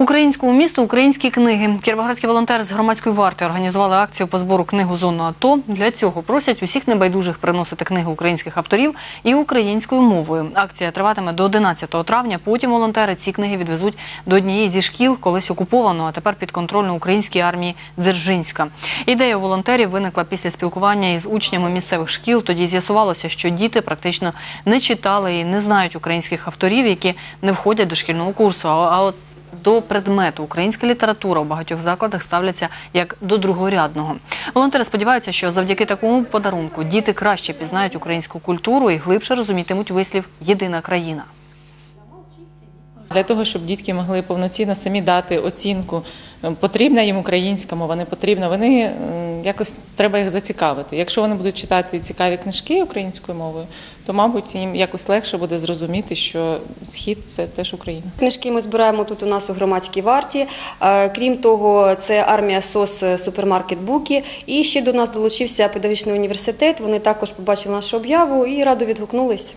Українському місту українські книги. Кіровоградські волонтери з громадської варти організували акцію по збору книг у зону АТО. Для цього просять усіх небайдужих приносити книги українських авторів і українською мовою. Акція триватиме до 11 травня. Потім волонтери ці книги відвезуть до однієї зі шкіл, колись окупованого, а тепер підконтрольно українській армії Дзержинська. Ідея волонтерів виникла після спілкування із учнями місцевих шкіл. Тоді з'ясувалося, що діти практично не читали і не знають українських авторів, які не входять до шкільного курсу. А от до предмету українська література у багатьох закладах ставляться як до другорядного. Волонтери сподіваються, що завдяки такому подарунку діти краще пізнають українську культуру і глибше розумітимуть вислів Єдина країна. Для того, щоб дітки могли повноцінно самі дати оцінку, е, потрібна їм українська мова, не потрібна. Вони якось треба їх зацікавити. Якщо вони будуть читати цікаві книжки українською мовою, то мабуть їм якось легше буде зрозуміти, що схід це теж Україна. Книжки ми збираємо тут у нас у громадській варті. Е, Крім того, це армія СОС е, супермаркет Буки. І ще до нас долучився педагогічний університет. Вони також побачили нашу об'яву і радо відгукнулись.